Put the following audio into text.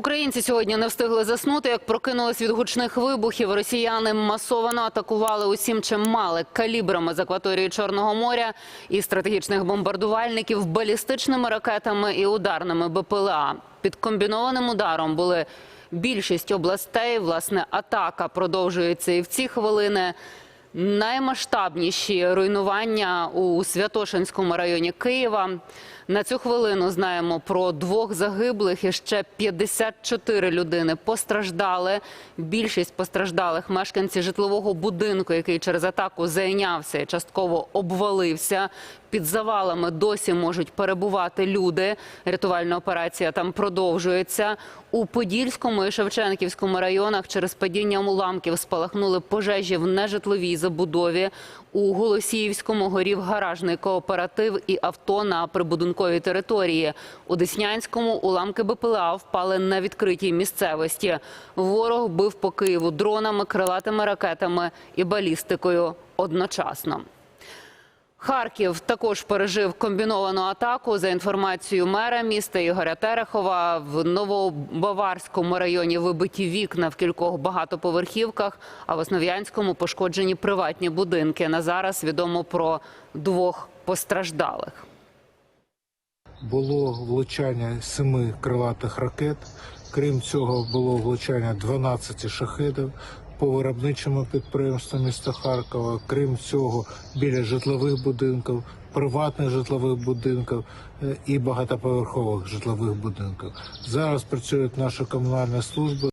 Українці сьогодні не встигли заснути, як прокинулись від гучних вибухів. Росіяни масовано атакували усім, чим мали калібрами з акваторії Чорного моря і стратегічних бомбардувальників, балістичними ракетами і ударними БПЛА. Під комбінованим ударом були більшість областей. Власне, атака продовжується і в ці хвилини. Наймасштабніші руйнування у Святошинському районі Києва. На цю хвилину знаємо про двох загиблих і ще 54 людини постраждали. Більшість постраждалих мешканці житлового будинку, який через атаку зайнявся і частково обвалився. Під завалами досі можуть перебувати люди. Рятувальна операція там продовжується. У Подільському і Шевченківському районах через падіння уламків спалахнули пожежі в нежитловій забудові. У Голосіївському горів гаражний кооператив і авто на прибудинковій території. У Деснянському уламки БПЛА впали на відкритій місцевості. Ворог бив по Києву дронами, крилатими ракетами і балістикою одночасно. Харків також пережив комбіновану атаку. За інформацією мера міста Ігоря Терехова, в Новобаварському районі вибиті вікна в кількох багатоповерхівках, а в Основ'янському пошкоджені приватні будинки. На зараз відомо про двох постраждалих. було влучання семи крилатих ракет. Крім цього, було влучання 12 шахедів по виробничому підприємству міста Харкова. Крім цього, біля житлових будинків, приватних житлових будинків е, і багатоповерхових житлових будинків. Зараз працюють наші комунальні служби,